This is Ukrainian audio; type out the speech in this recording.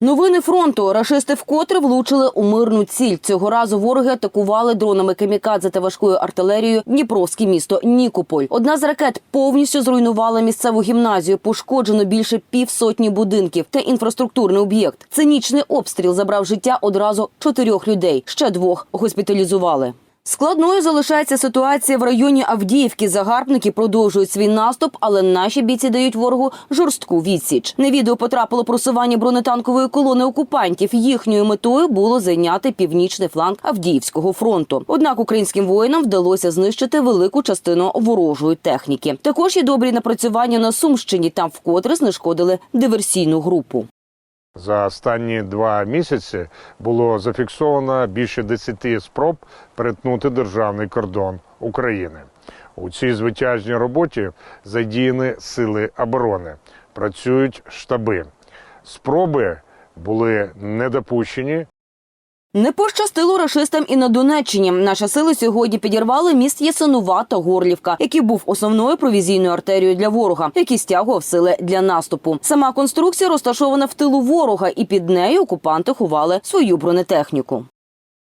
Новини фронту. Рашисти вкотре влучили у мирну ціль. Цього разу вороги атакували дронами камікадзе та важкою артилерією Дніпровське місто Нікополь. Одна з ракет повністю зруйнувала місцеву гімназію. Пошкоджено більше півсотні будинків та інфраструктурний об'єкт. Цинічний обстріл забрав життя одразу чотирьох людей. Ще двох госпіталізували. Складною залишається ситуація в районі Авдіївки. Загарбники продовжують свій наступ, але наші бійці дають ворогу жорстку відсіч. На відео потрапило просування бронетанкової колони окупантів. Їхньою метою було зайняти північний фланг Авдіївського фронту. Однак українським воїнам вдалося знищити велику частину ворожої техніки. Також є добрі напрацювання на Сумщині. Там вкотре знешкодили диверсійну групу. За останні два місяці було зафіксовано більше 10 спроб перетнути державний кордон України. У цій звитяжній роботі задіяні сили оборони, працюють штаби. Спроби були недопущені, Не пощастило рашистам і на Донеччині. Наші сили сьогодні підірвали міст Єсенува та Горлівка, який був основною провізійною артерією для ворога, який стягував сили для наступу. Сама конструкція розташована в тилу ворога, і під нею окупанти ховали свою бронетехніку.